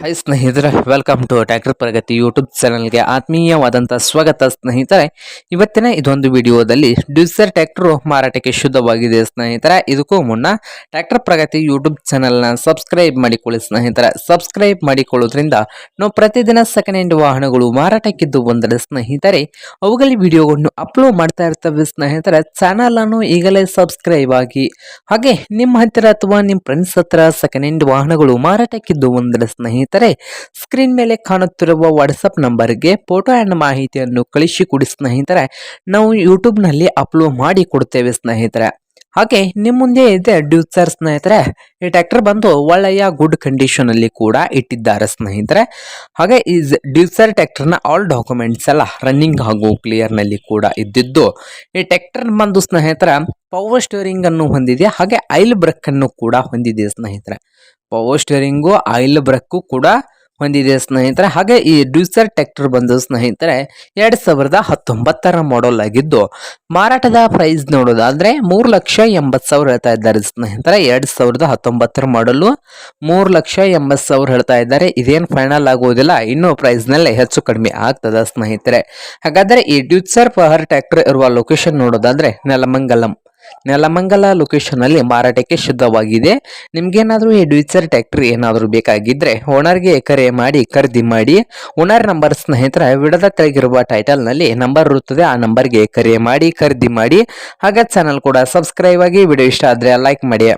High ಸ್ನೇಹಿತರೆ welcome to tractor Pragati YouTube ಚಾನಲ್ಗೆ ಆತ್ಮೀಯವಾದಂಥ ಸ್ವಾಗತ ಸ್ನೇಹಿತರೆ. ಇವತ್ತಿನ ಇದೊಂದು ವಿಡಿಯೋದಲ್ಲಿ ಡ್ಯೂಸರ್ ಟ್ಯಾಕ್ಟರು ಮಾರಾಟಕ್ಕೆ ಶುದ್ಧವಾಗಿದೆ ಸ್ನೇಹಿತರೆ. ಇದಕ್ಕೂ ಮುನ್ನ ಟ್ಯಾಕ್ಟರ್ ಪ್ರಗತಿ ಯೂಟ್ಯೂಬ್ ಚಾನಲ್ನ ಸಬ್ಸ್ಕ್ರೈಬ್ ಮಾಡಿಕೊಳ್ಳಿ ಸ್ನೇಹಿತರೆ. ಸಬ್ಸ್ಕ್ರೈಬ್ ಮಾಡಿಕೊಳ್ಳೋದ್ರಿಂದ ನಾವು ಪ್ರತಿದಿನ ಸೆಕೆಂಡ್ ಹ್ಯಾಂಡ್ ವಾಹನಗಳು ಮಾರಾಟಕ್ಕಿದ್ದು ಬಂದರೆ ಸ್ನೇಹಿತರೆ, ಅವುಗಳ ವಿಡಿಯೋಗಳನ್ನು ಅಪ್ಲೋಡ್ ಮಾಡ್ತಾ ಇರ್ತವೆ ಸ್ನೇಹಿತರೆ. ಚಾನಲನ್ನು ಈಗಲೇ ಸಬ್ಸ್ಕ್ರೈಬ್ ಆಗಿ, ಹಾಗೆ ನಿಮ್ಮ ಹತ್ತಿರ ಅಥವಾ ನಿಮ್ಮ ಫ್ರೆಂಡ್ಸ್ ಹತ್ರ ಸೆಕೆಂಡ್ ಹ್ಯಾಂಡ್ ವಾಹನಗಳು ಮಾರಾಟಕ್ಕಿದ್ದು ಬಂದರೆ ಸ್ನೇಹಿತರೆ ಸ್ಕ್ರೀನ್ ಮೇಲೆ ಕಾಣುತ್ತಿರುವ ವಾಟ್ಸಪ್ ನಂಬರ್ಗೆ ಫೋಟೋ ಆ್ಯಂಡ್ ಮಾಹಿತಿಯನ್ನು ಕಳಿಸಿ ಕೊಡಿ ಸ್ನೇಹಿತರೆ. ನಾವು ಯೂಟ್ಯೂಬ್ನಲ್ಲಿ ಅಪ್ಲೋಡ್ ಮಾಡಿ ಕೊಡ್ತೇವೆ ಸ್ನೇಹಿತರೆ. ಹಾಗೆ ನಿಮ್ಮ ಮುಂದೆ ಇದೆ ಡ್ಯೂಸರ್ ಸ್ನೇಹಿತರೆ. ಈ ಟ್ಯಾಕ್ಟರ್ ಬಂದು ಒಳ್ಳೆಯ ಗುಡ್ ಕಂಡೀಷನ್ ಅಲ್ಲಿ ಕೂಡ ಇಟ್ಟಿದ್ದಾರೆ ಸ್ನೇಹಿತರೆ. ಹಾಗೆ, ಈ ಡ್ಯೂಸರ್ ಟ್ಯಾಕ್ಟರ್ನ ಆಲ್ ಡಾಕ್ಯುಮೆಂಟ್ಸ್ ಎಲ್ಲ ರನ್ನಿಂಗ್ ಹಾಗೂ ಕ್ಲಿಯರ್ನಲ್ಲಿ ಕೂಡ ಇದ್ದಿದ್ದು, ಈ ಟ್ಯಾಕ್ಟರ್ ಬಂದು ಸ್ನೇಹಿತರ ಪವರ್ ಸ್ಟೋರಿಂಗ್ ಅನ್ನು ಹೊಂದಿದೆ. ಹಾಗೆ ಐಲ್ ಬ್ರೇಕ್ ಅನ್ನು ಕೂಡ ಹೊಂದಿದೆ ಸ್ನೇಹಿತರೆ. ಪವರ್ ಸ್ಟೇರಿಂಗು ಆಯಿಲ್ ಬ್ರಕ್ಕು ಕೂಡ ಹೊಂದಿದೆ ಸ್ನೇಹಿತರೆ. ಹಾಗೆ ಈ ಡ್ಯೂಸರ್ ಟ್ರ್ಯಾಕ್ಟರ್ ಬಂದು ಸ್ನೇಹಿತರೆ, ಎರಡು ಸಾವಿರದ ಹತ್ತೊಂಬತ್ತರ ಮಾಡೆಲ್ ಆಗಿದ್ದು, ಮಾರಾಟದ ಪ್ರೈಸ್ ನೋಡೋದಾದ್ರೆ ಮೂರು ಲಕ್ಷ ಎಂಬತ್ತು ಸಾವಿರ ಹೇಳ್ತಾ ಇದ್ದಾರೆ ಸ್ನೇಹಿತರೆ. ಎರಡು ಸಾವಿರದ ಹತ್ತೊಂಬತ್ತರ ಮಾಡಲು ಮೂರು ಲಕ್ಷ ಎಂಬತ್ತು ಸಾವಿರ ಹೇಳ್ತಾ ಇದ್ದಾರೆ. ಇದೇನು ಫೈನಲ್ ಆಗುವುದಿಲ್ಲ ಇನ್ನೂ ಪ್ರೈಸ್ನಲ್ಲೇ ಹೆಚ್ಚು ಕಡಿಮೆ ಆಗ್ತದ ಸ್ನೇಹಿತರೆ. ಹಾಗಾದ್ರೆ ಈ ಡ್ಯೂಸರ್ ಪವರ್ ಟ್ರ್ಯಾಕ್ಟರ್ ಇರುವ ಲೊಕೇಶನ್ ನೋಡೋದಾದ್ರೆ ನೆಲಮಂಗಲಂ. ನೆಲಮಂಗಲ ಲೊಕೇಶನ್ ಅಲ್ಲಿ ಮಾರಾಟಕ್ಕೆ ಶುದ್ಧವಾಗಿದೆ. ನಿಮಗೇನಾದರೂ ಈ ಡ್ವಿಚರ್ ಟ್ಯಾಕ್ಟ್ರಿ ಏನಾದರೂ ಬೇಕಾಗಿದ್ರೆ ಓನರ್ಗೆ ಕರೆ ಮಾಡಿ, ಖರೀದಿ ಮಾಡಿ, ಓನರ್ ನಂಬರ್ ಸ್ನೇಹಿತರ ವಿಡದ ತೆಳಗಿರುವ ಟೈಟಲ್ನಲ್ಲಿ ನಂಬರ್ ಇರುತ್ತದೆ, ಆ ನಂಬರ್ಗೆ ಕರೆ ಮಾಡಿ, ಖರೀದಿ ಮಾಡಿ. ಹಾಗೆ ಚಾನಲ್ ಕೂಡ ಸಬ್ಸ್ಕ್ರೈಬ್ ಆಗಿ, ವಿಡಿಯೋ ಇಷ್ಟ ಆದ್ರೆ ಲೈಕ್ ಮಾಡಿ.